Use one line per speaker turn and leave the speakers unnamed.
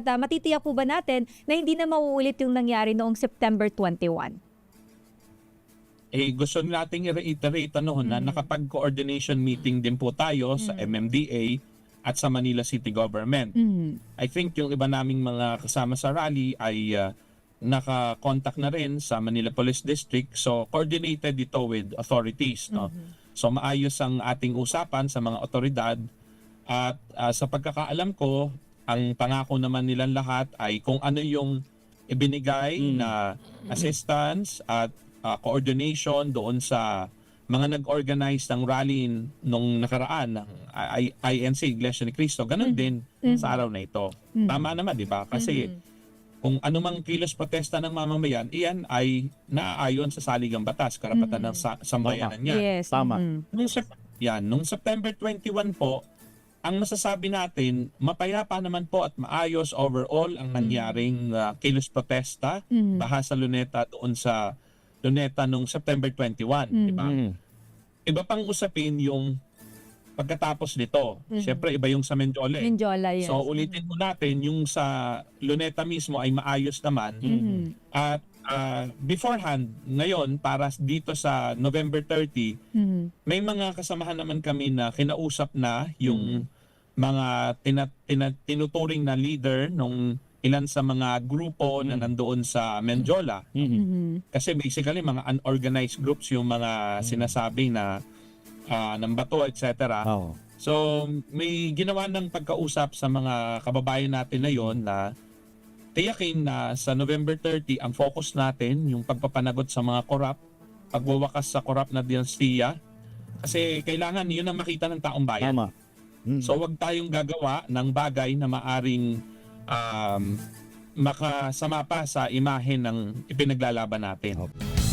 at ah, matitiyak po ba natin na hindi na mauulit yung nangyari noong September 21?
eh gusto nating i-reiterate ano na nakapag-coordination meeting din po tayo sa MMDA at sa Manila City Government.
Mhm.
I think yung iba naming mga kasama sa rally ay uh, naka-contact na rin sa Manila Police District. So coordinated ito with authorities, no. So maayos ang ating usapan sa mga otoridad at uh, sa pagkakaalam ko, ang pangako naman nilang lahat ay kung ano yung ibinigay na assistance at uh, coordination doon sa mga nag-organize ng rally nung nakaraan ng I- INC Iglesia ni Cristo, ganun din sa araw na ito. Tama naman, di ba? Kasi kung anumang kilos protesta ng mamamayan, iyan ay naaayon sa saligang batas, karapatan ng sa- sambayanan niya.
Yes.
Tama.
mhm.
Nung, yan, nung September 21 po, ang masasabi natin, mapayapa naman po at maayos overall ang nangyaring uh, kilos protesta
Mhm.
baha sa Luneta doon sa Luneta nung September 21, di ba?
Mm.
Iba pang usapin yung pagkatapos nito. Siyempre, iba yung sa Mendole.
Mindiola, yes.
So ulitin mo natin yung sa Luneta mismo ay maayos naman.
Mhm.
At ah, beforehand, ngayon para dito sa November 30,
Mhm.
may mga kasamahan naman kami na kinausap na yung mga tina, tina- tinuturing na leader nung ilan sa mga grupo na nandoon sa Menjola.
Mhm.
Mhm.
Kasi basically mga unorganized groups yung mga sinasabi na ah, ng bato, etc.
Oo.
So, may ginawa ng pagkausap sa mga kababayan natin na yon na tiyakin na sa November 30, ang focus natin yung pagpapanagot sa mga korap, pagwawakas sa korap na dinastiya. Kasi kailangan yun ang makita ng taong bayan.
Tama. Mm.
So, wag tayong gagawa ng bagay na maaring um, makasama pa sa imahe ng ipinaglalaban natin.
Okay.